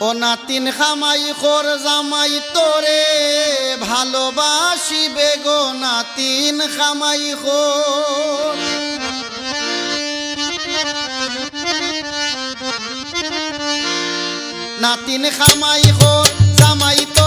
ও নাতিন খামাই, খোর জামাই, তোরে ভালোবাসিবে গো নাতিন খামাই, খোর। নাতিন খামাই, খোর জামাই তো